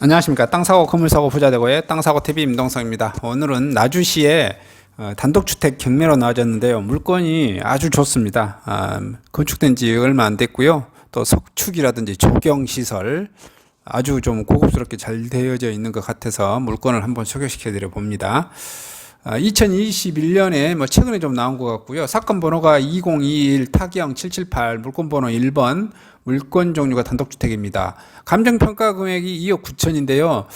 안녕하십니까 땅 사고 건물 사고 부자 되고의 땅 사고 TV 임동성입니다. 오늘은 나주시에 어, 단독주택 경매로 나와졌는데요. 물건이 아주 좋습니다. 아, 건축된 지 얼마 안 됐고요. 또 석축이라든지 조경 시설 아주 좀 고급스럽게 잘 되어져 있는 것 같아서 물건을 한번 소개시켜 드려 봅니다. 2021년에 뭐 최근에 좀 나온 것 같고요. 사건 번호가 2021 타기형 778 물건 번호 1번 물건 종류가 단독주택입니다. 감정평가 금액이 2억 9천인데요.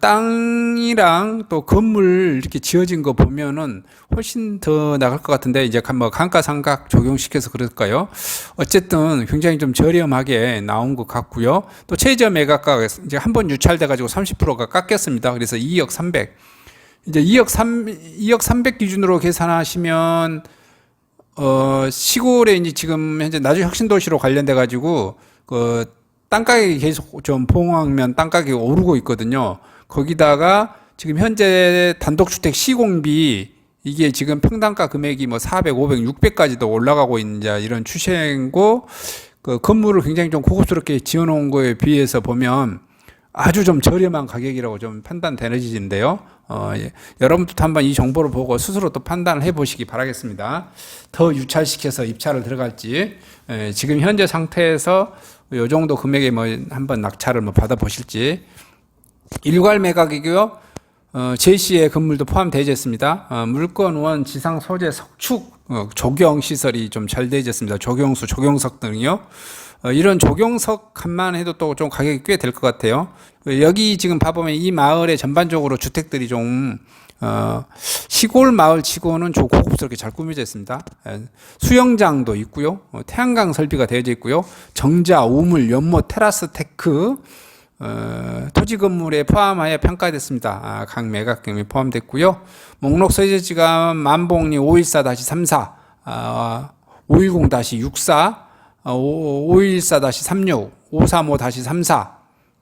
땅이랑 또 건물 이렇게 지어진 거 보면은 훨씬 더 나갈 것 같은데 이제 뭐 감가상각 적용시켜서 그럴까요? 어쨌든 굉장히 좀 저렴하게 나온 것 같고요. 또 최저 매각가가 이제 한 번 유찰돼 가지고 30%가 깎였습니다. 그래서 2억 300. 이제 2억 3 2억 300 기준으로 계산하시면 어 시골에 이제 지금 현재 나주 혁신 도시로 관련돼 가지고 그 땅가격이 계속 좀 봉황면 땅가격이 오르고 있거든요. 거기다가 지금 현재 단독주택 시공비 이게 지금 평당가 금액이 뭐 400, 500, 600까지도 올라가고 있는 자 이런 추세고 그 건물을 굉장히 좀 고급스럽게 지어놓은 거에 비해서 보면 아주 좀 저렴한 가격이라고 좀 판단되는지인데요. 어, 예. 여러분도 한번 이 정보를 보고 스스로 또 판단을 해보시기 바라겠습니다. 더 유찰시켜서 입찰을 들어갈지 예, 지금 현재 상태에서 이 정도 금액에 뭐 한번 낙찰을 뭐 받아보실지 일괄 매각이고요. 어, 제시의 건물도 포함되어 있습니다. 어, 물건원 지상 소재 석축 어, 조경 시설이 좀 잘 되어 있습니다. 조경수, 조경석 등이요. 어, 이런 조경석만 해도 또 좀 가격이 꽤 될 것 같아요. 여기 지금 봐보면 이 마을에 전반적으로 주택들이 좀 어, 시골 마을 치고는 좀 고급스럽게 잘 꾸며져 있습니다. 예, 수영장도 있고요. 어, 태양광 설비가 되어져 있고요. 정자, 우물, 연못, 테라스 테크, 어, 토지 건물에 포함하여 평가됐습니다. 아, 각 매각금이 포함됐고요. 목록 소재지가 만봉리 514-34, 아, 510-64, 아, 514-36, 535-34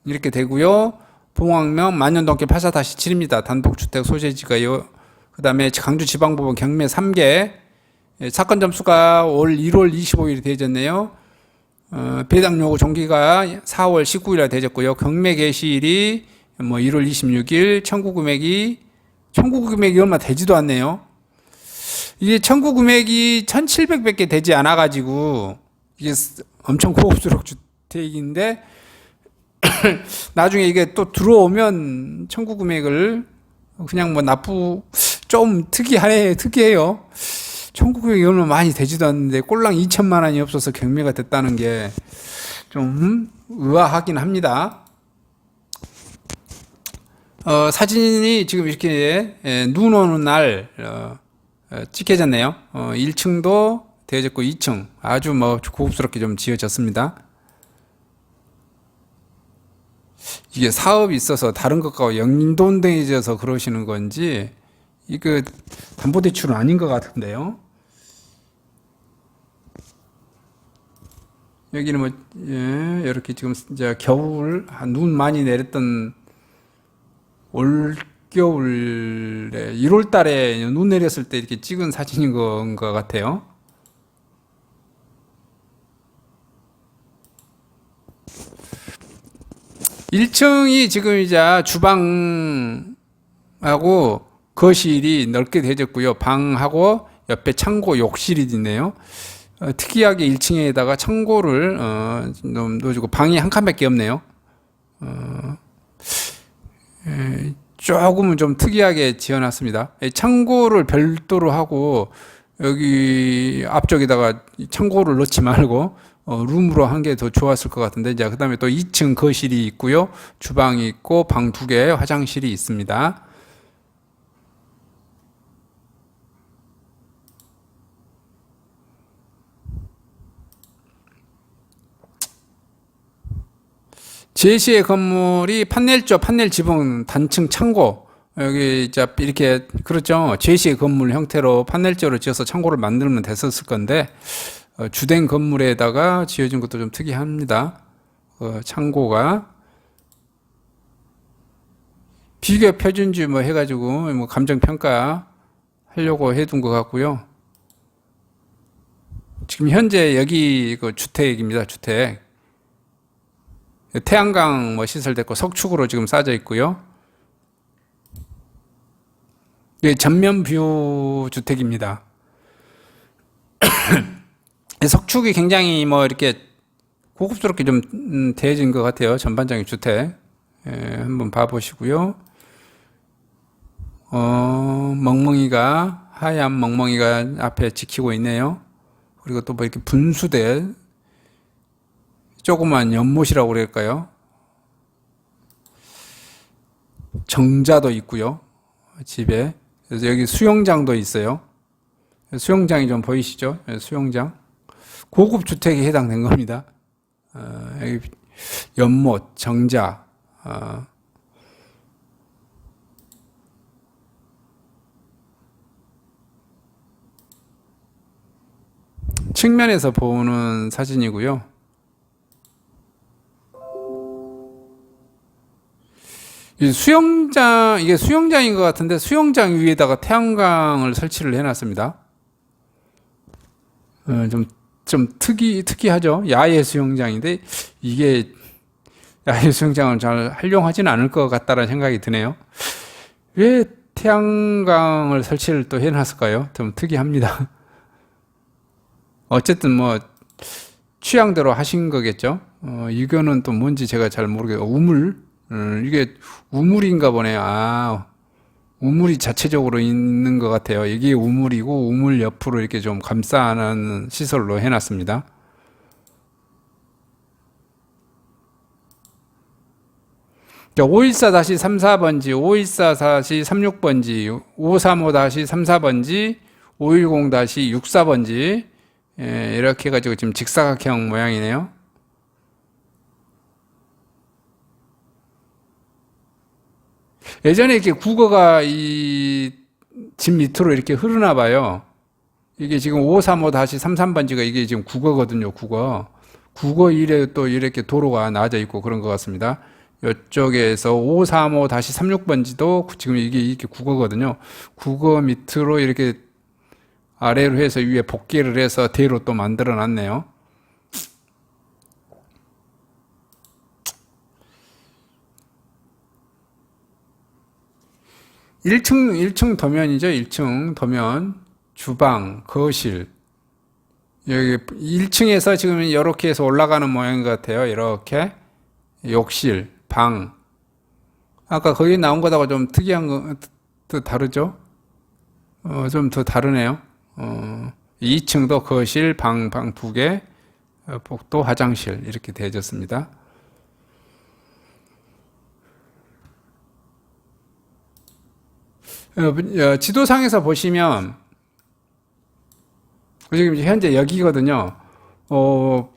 이렇게 되고요. 봉황면 만년동길 84-7입니다. 단독주택 소재지가요. 그 다음에 강주지방법원 경매 3개 예, 사건 점수가 올 1월 25일이 되어졌네요. 어, 배당 요구 종기가 4월 19일에 되졌고요. 경매 개시일이 뭐 1월 26일, 청구 금액이 청구 금액이 얼마 되지도 않네요. 이게 청구 금액이 1,700밖에 되지 않아 가지고 이게 엄청 고급스러운 주택인데 나중에 이게 또 들어오면 청구 금액을 그냥 뭐 납부 좀 특이하네 특이해요. 청구 금액이 얼마 많이 되지도 않는데 꼴랑 2천만 원이 없어서 경매가 됐다는 게 좀 의아하긴 합니다. 어, 사진이 지금 이렇게 예, 눈 오는 날 어, 어, 찍혀졌네요. 어, 1층도 되어졌고 2층 아주 뭐 고급스럽게 좀 지어졌습니다. 이게 사업이 있어서 다른 것과 연동돼져서 그러시는 건지 이거 담보대출은 아닌 것 같은데요. 여기는 뭐 예, 이렇게 지금 이제 겨울 한눈 많이 내렸던 올 겨울에 1월 달에 눈 내렸을 때 이렇게 찍은 사진인 것 같아요. 일층이 지금 이제 주방하고 거실이 넓게 되졌고요. 방하고 옆에 창고 욕실이 있네요. 어, 특이하게 1층에다가 창고를 어, 좀 넣어주고 방이 한 칸밖에 없네요. 어, 에, 조금은 좀 특이하게 지어놨습니다. 이 창고를 별도로 하고 여기 앞쪽에다가 이 창고를 넣지 말고 어, 룸으로 한 게 더 좋았을 것 같은데 이제 그다음에 또 2층 거실이 있고요, 주방이 있고 방 두 개, 화장실이 있습니다. 제시의 건물이 판넬조, 판넬 지붕 단층 창고 여기 이제 이렇게 그렇죠. 제시의 건물 형태로 판넬조로 지어서 창고를 만들면 됐었을 건데 어, 주된 건물에다가 지어진 것도 좀 특이합니다. 어, 창고가 비교 표준지 뭐 해가지고 뭐 감정 평가 하려고 해둔 것 같고요. 지금 현재 여기 그 주택입니다. 주택. 태양광 뭐 시설됐고 석축으로 지금 쌓여 있고요. 이게 전면 뷰 주택입니다. 석축이 굉장히 뭐 이렇게 고급스럽게 좀 음, 되어진 것 같아요. 전반적인 주택. 예, 한번 봐보시고요. 어, 멍멍이가, 하얀 멍멍이가 앞에 지키고 있네요. 그리고 또 뭐 이렇게 분수대, 조그만 연못이라고 그럴까요? 정자도 있고요. 집에. 그래서 여기 수영장도 있어요. 수영장이 좀 보이시죠? 예, 수영장. 고급 주택에 해당된 겁니다. 어, 연못, 정자, 어, 측면에서 보는 사진이고요. 이 수영장, 이게 수영장인 것 같은데 수영장 위에다가 태양광을 설치를 해놨습니다. 어, 좀, 좀 특이, 특이하죠? 야외 수영장인데 이게 야외 수영장을 잘 활용하지는 않을 것 같다는 생각이 드네요. 왜 태양광을 설치를 또 해놨을까요? 좀 특이합니다. 어쨌든 뭐 취향대로 하신 거겠죠. 어, 이거는 또 뭔지 제가 잘 모르겠어요. 우물? 음, 이게 우물인가 보네요. 아, 우물이 자체적으로 있는 것 같아요. 이게 우물이고 우물 옆으로 이렇게 좀 감싸는 시설로 해놨습니다. 자, 514-34번지, 514-36번지, 535-34번지, 510-64번지, 예, 이렇게 해가지고 지금 직사각형 모양이네요. 예전에 이렇게 국어가 이 집 밑으로 이렇게 흐르나 봐요. 이게 지금 535-33번지가 이게 지금 국어거든요, 국어. 국어 일에 또 이렇게 도로가 나져 있고 그런 것 같습니다. 이쪽에서 535-36번지도 지금 이게 이렇게 국어거든요. 국어 밑으로 이렇게 아래로 해서 위에 복개를 해서 대로 또 만들어 놨네요. 1층, 1층 도면이죠. 1층 도면. 주방, 거실. 여기 1층에서 지금 이렇게 해서 올라가는 모양인 것 같아요. 이렇게. 욕실, 방. 아까 거기 나온 것하고 좀 특이한 거, 또 다르죠? 어, 좀 더 다르네요. 어, 2층도 거실, 방, 방 두 개, 어, 복도, 화장실 이렇게 되어졌습니다. 어, 어, 지도상에서 보시면 지금 현재 여기거든요. 어,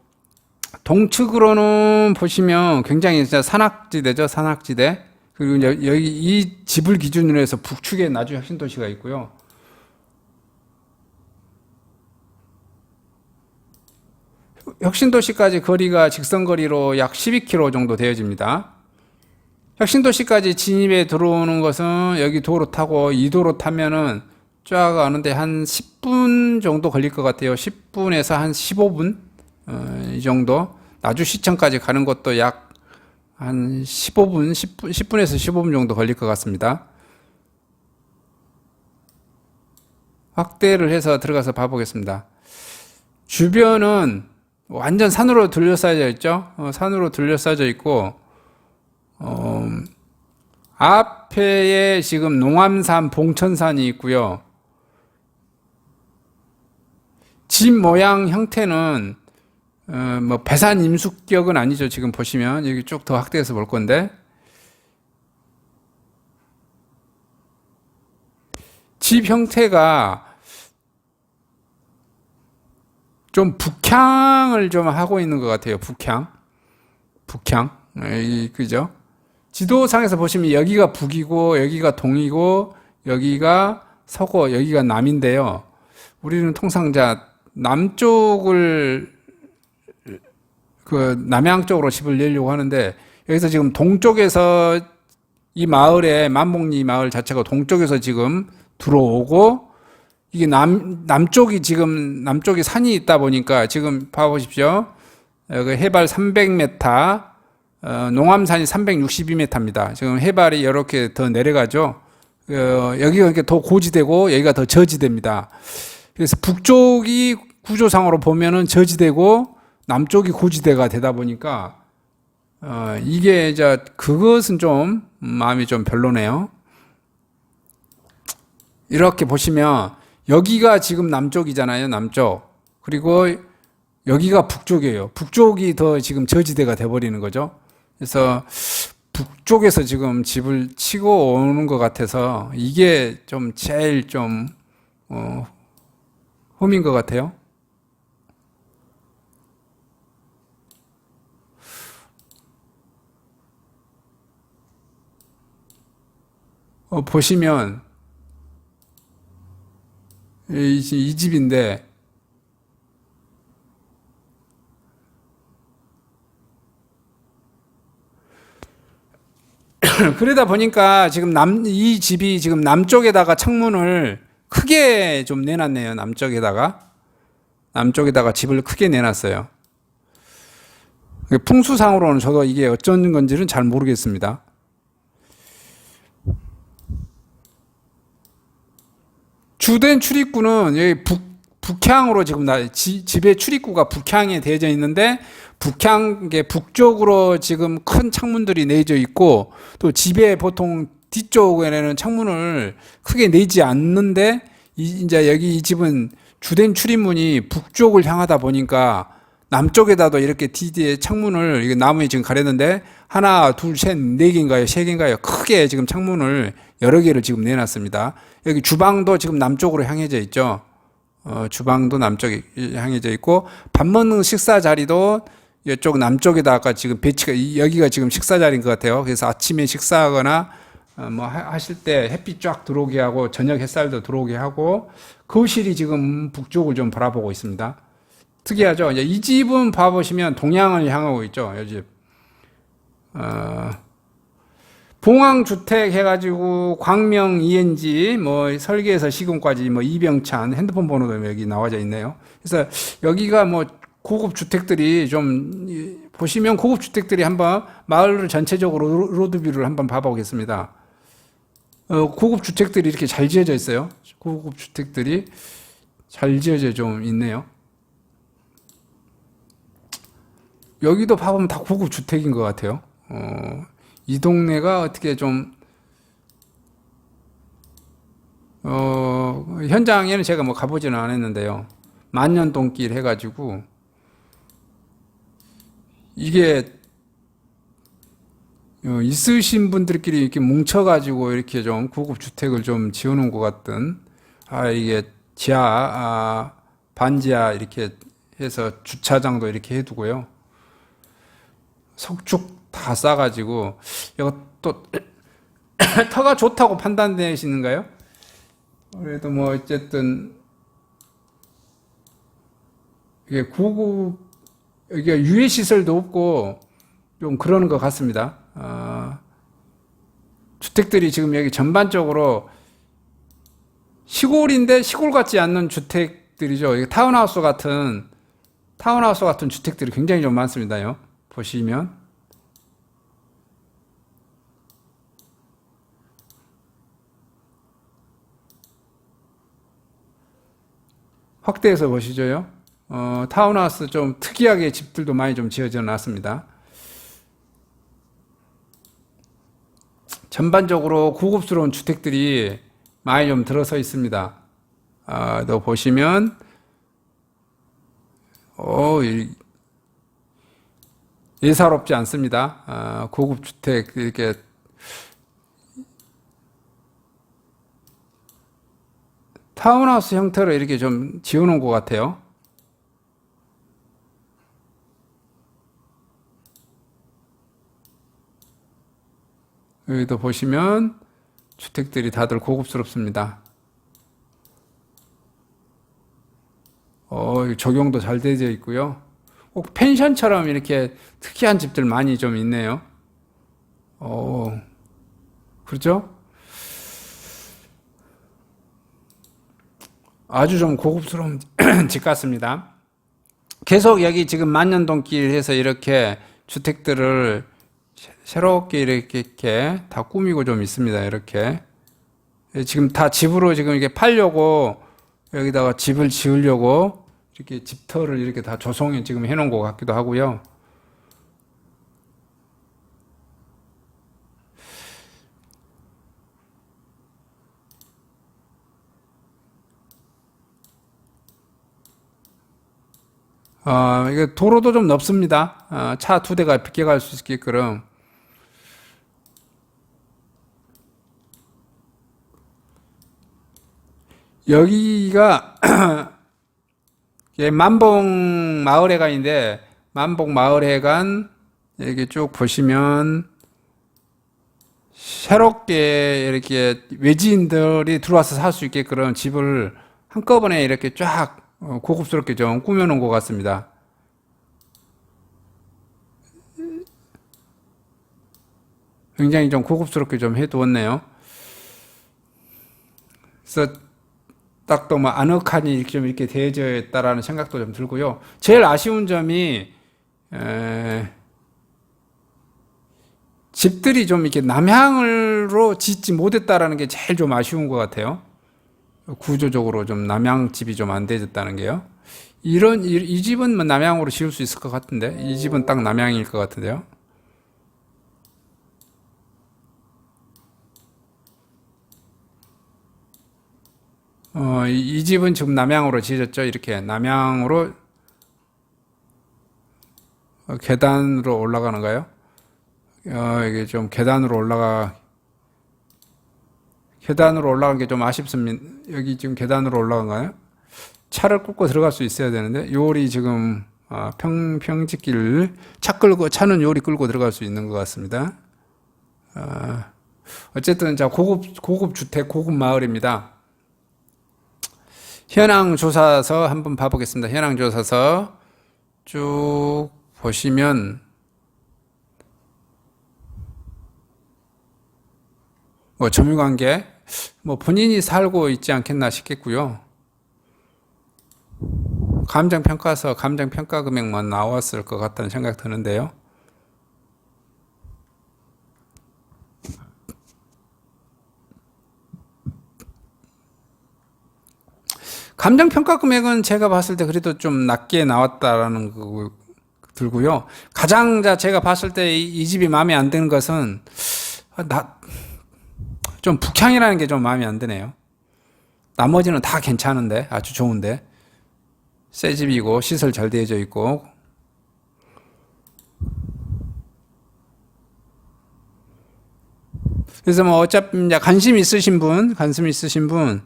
동측으로는 보시면 굉장히 진짜 산악지대죠, 산악지대. 그리고 여- 여기 이 집을 기준으로 해서 북측에 나주 혁신도시가 있고요. 혁신도시까지 거리가 직선거리로 약 12km 정도 되어집니다. 혁신도시까지 진입에 들어오는 것은 여기 도로 타고 이 도로 타면은 쫙 가는데 한 10분 정도 걸릴 것 같아요. 10분에서 한 15분 어, 이 정도. 나주시청까지 가는 것도 약 한 15분, 10분, 10분에서 15분 정도 걸릴 것 같습니다. 확대를 해서 들어가서 봐보겠습니다. 주변은 완전 산으로 둘러싸여 있죠. 어, 산으로 둘러싸여 있고 어, 앞에 지금 농암산, 봉천산이 있고요. 집 모양 형태는 어, 뭐 배산 임숙격은 아니죠. 지금 보시면 여기 쭉 더 확대해서 볼 건데 집 형태가 좀 북향을 좀 하고 있는 것 같아요. 북향, 북향, 이 그죠? 지도상에서 보시면 여기가 북이고 여기가 동이고 여기가 서고 여기가 남인데요. 우리는 통상 자 남쪽을 그 남양 쪽으로 집을 내려고 하는데 여기서 지금 동쪽에서 이 마을에 만복리 마을 자체가 동쪽에서 지금 들어오고 이게 남 남쪽이 지금 남쪽이 산이 있다 보니까 지금 봐 보십시오. 여기 해발 300m 어, 농암산이 362m입니다. 지금 해발이 이렇게 더 내려가죠. 어, 여기가 이렇게 더 고지되고 여기가 더 저지됩니다. 그래서 북쪽이 구조상으로 보면은 저지되고 남쪽이 고지대가 되다 보니까 어, 이게 이제 그것은 좀 마음이 좀 별로네요. 이렇게 보시면 여기가 지금 남쪽이잖아요, 남쪽. 그리고 여기가 북쪽이에요. 북쪽이 더 지금 저지대가 돼 버리는 거죠. 그래서 북쪽에서 지금 집을 치고 오는 것 같아서 이게 좀 제일 좀 어, 홈인 것 같아요. 어, 보시면 이, 이 집인데 그러다 보니까 지금 남, 이 집이 지금 남쪽에다가 창문을 크게 좀 내놨네요. 남쪽에다가. 남쪽에다가 집을 크게 내놨어요. 풍수상으로는 저도 이게 어쩐 건지는 잘 모르겠습니다. 주된 출입구는 여기 북, 북향으로 지금 나, 지, 집의 출입구가 북향에 되어져 있는데 북향, 게 북쪽으로 지금 큰 창문들이 내져 있고 또 집에 보통 뒤쪽에는 창문을 크게 내지 않는데 이, 이제 여기 이 집은 주된 출입문이 북쪽을 향하다 보니까 남쪽에다도 이렇게 뒤에 창문을 이게 나무에 지금 가렸는데 하나, 둘, 셋, 네 개인가요? 세 개인가요? 크게 지금 창문을 여러 개를 지금 내놨습니다. 여기 주방도 지금 남쪽으로 향해져 있죠. 어, 주방도 남쪽에 향해 져 있고 밥 먹는 식사 자리도 이쪽 남쪽에다가 지금 배치가 이- 여기가 지금 식사 자리인 것 같아요. 그래서 아침에 식사하거나 어, 뭐 하- 하실 때 햇빛 쫙 들어오게 하고 저녁 햇살도 들어오게 하고 거실이 지금 북쪽을 좀 바라보고 있습니다. 특이하죠. 이 집은 봐보시면 동양을 향하고 있죠. 이 집. 어, 봉황주택 해가지고 광명 ENG 뭐 설계에서 시공까지 뭐 이병찬 핸드폰 번호도 여기 나와져 있네요. 그래서 여기가 뭐 고급 주택들이 좀 이, 보시면 고급 주택들이 한번 마을 전체적으로 로- 로드뷰를 한번 봐보겠습니다. 어, 고급 주택들이 이렇게 잘 지어져 있어요. 고급 주택들이 잘 지어져 좀 있네요. 여기도 봐보면 다 고급 주택인 것 같아요. 어, 이 동네가 어떻게 좀, 어, 현장에는 제가 뭐 가보지는 않았는데요. 만년동길 해가지고, 이게, 어, 있으신 분들끼리 이렇게 뭉쳐가지고 이렇게 좀 고급 주택을 좀 지어놓은 것 같은, 아, 이게 지하, 아, 반지하 이렇게 해서 주차장도 이렇게 해두고요. 석축 다 싸가지고 이것도 터가 좋다고 판단되시는가요? 그래도 뭐 어쨌든 이게 고급 이게 유해 시설도 없고 좀 그러는 것 같습니다. 아, 주택들이 지금 여기 전반적으로 시골인데 시골 같지 않는 주택들이죠. 이게 타운하우스 같은 타운하우스 같은 주택들이 굉장히 좀 많습니다요. 보시면 확대해서 보시죠요. 어, 타운하우스 좀 특이하게 집들도 많이 좀 지어져 놨습니다. 전반적으로 고급스러운 주택들이 많이 좀 들어서 있습니다. 아, 또 보시면, 어, 이- 예사롭지 않습니다. 아, 고급 주택 이렇게 타운하우스 형태로 이렇게 좀 지어놓은 것 같아요. 여기도 보시면 주택들이 다들 고급스럽습니다. 어, 적용도 잘 되어 있고요. 꼭 펜션처럼 이렇게 특이한 집들 많이 좀 있네요. 어, 그렇죠? 아주 좀 고급스러운 집 같습니다. 계속 여기 지금 만년동길 해서 이렇게 주택들을 새- 새롭게 이렇게, 이렇게 다 꾸미고 좀 있습니다. 이렇게. 예, 지금 다 집으로 지금 이게 팔려고 여기다가 집을 지으려고 이렇게 집터를 이렇게 다 조성해 지금 해놓은 것 같기도 하고요. 어, 이게 도로도 좀 넓습니다. 어, 차두 대가 비껴갈 수 있게끔. 여기가 예, 만봉 마을회관인데 만봉 마을회관 여기 쭉 보시면 새롭게 이렇게 외지인들이 들어와서 살 수 있게 그런 집을 한꺼번에 이렇게 쫙 어, 고급스럽게 좀 꾸며놓은 것 같습니다. 굉장히 좀 고급스럽게 좀 해두었네요. 그래서 딱또 뭐 아늑하니 좀 이렇게 되어져 있다라는 생각도 좀 들고요. 제일 아쉬운 점이 에, 집들이 좀 이렇게 남향으로 짓지 못했다라는 게 제일 좀 아쉬운 것 같아요. 구조적으로 좀 남향 집이 좀 안 되졌다는 게요. 이런 이, 이 집은 뭐 남향으로 지을 수 있을 것 같은데 이 집은 딱 남향일 것 같은데요. 어, 이, 이 집은 지금 남향으로 지어졌죠. 이렇게 남향으로 어, 계단으로 올라가는가요? 어, 이게 좀 계단으로 올라가 계단으로 올라간 게 좀 아쉽습니다. 여기 지금 계단으로 올라간가요? 차를 끌고 들어갈 수 있어야 되는데 요리 지금 아, 평 평지길 차 끌고 차는 요리 끌고 들어갈 수 있는 것 같습니다. 아, 어쨌든 자 고급 고급 주택 고급 마을입니다. 현황 조사서 한번 봐보겠습니다. 현황 조사서 쭉 보시면 뭐 점유관계 뭐 본인이 살고 있지 않겠나 싶겠고요. 감정 평가서 감정 평가 금액만 나왔을 것 같다는 생각 드는데요. 감정 평가 금액은 제가 봤을 때 그래도 좀 낮게 나왔다라는 거 들고요. 가장 자 제가 봤을 때 이 집이 마음에 안 드는 것은 아, 나, 좀 북향이라는 게 좀 마음에 안 드네요. 나머지는 다 괜찮은데 아주 좋은데 새 집이고 시설 잘 되어져 있고 그래서 뭐 어차피 이제 관심 있으신 분, 관심 있으신 분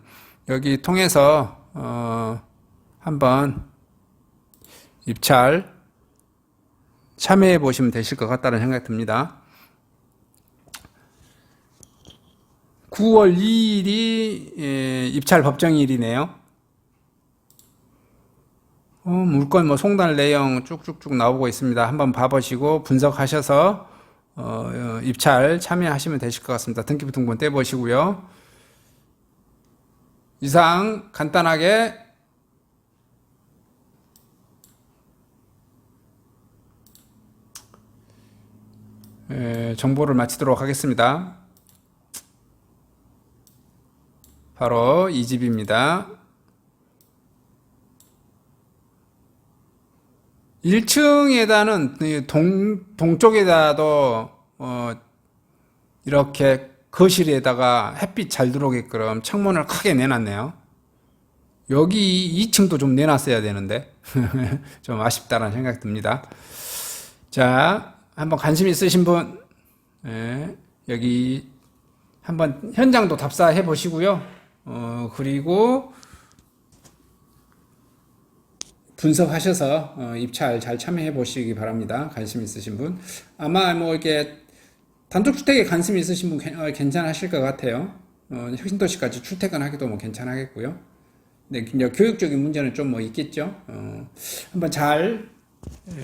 여기 통해서 어 한번 입찰 참여해 보시면 되실 것 같다는 생각이 듭니다. 9월 2일이 예, 입찰 법정일이네요. 어, 물건 뭐 송달 내용 쭉쭉쭉 나오고 있습니다. 한번 봐보시고 분석하셔서 어, 어, 입찰 참여하시면 되실 것 같습니다. 등기부 등본 떼보시고요. 이상 간단하게 에, 정보를 마치도록 하겠습니다. 바로 이 집입니다. 1층에다는 동, 동쪽에다도 어, 이렇게 거실에다가 햇빛 잘 들어오게끔 창문을 크게 내놨네요. 여기 2층도 좀 내놨어야 되는데 좀 아쉽다는 생각이 듭니다. 자, 한번 관심 있으신 분 예, 여기 한번 현장도 답사해 보시고요. 어, 그리고 분석하셔서 어, 입찰 잘 참여해 보시기 바랍니다. 관심 있으신 분. 아마 뭐 이렇게 단독주택에 관심 있으신 분 괜- 어, 괜찮으실 것 같아요. 어, 혁신도시까지 출퇴근하기도 뭐 괜찮하겠고요. 네, 이제 교육적인 문제는 좀 뭐 있겠죠. 어, 한번 잘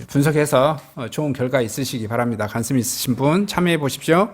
분석해서 어, 좋은 결과 있으시기 바랍니다. 관심 있으신 분 참여해 보십시오.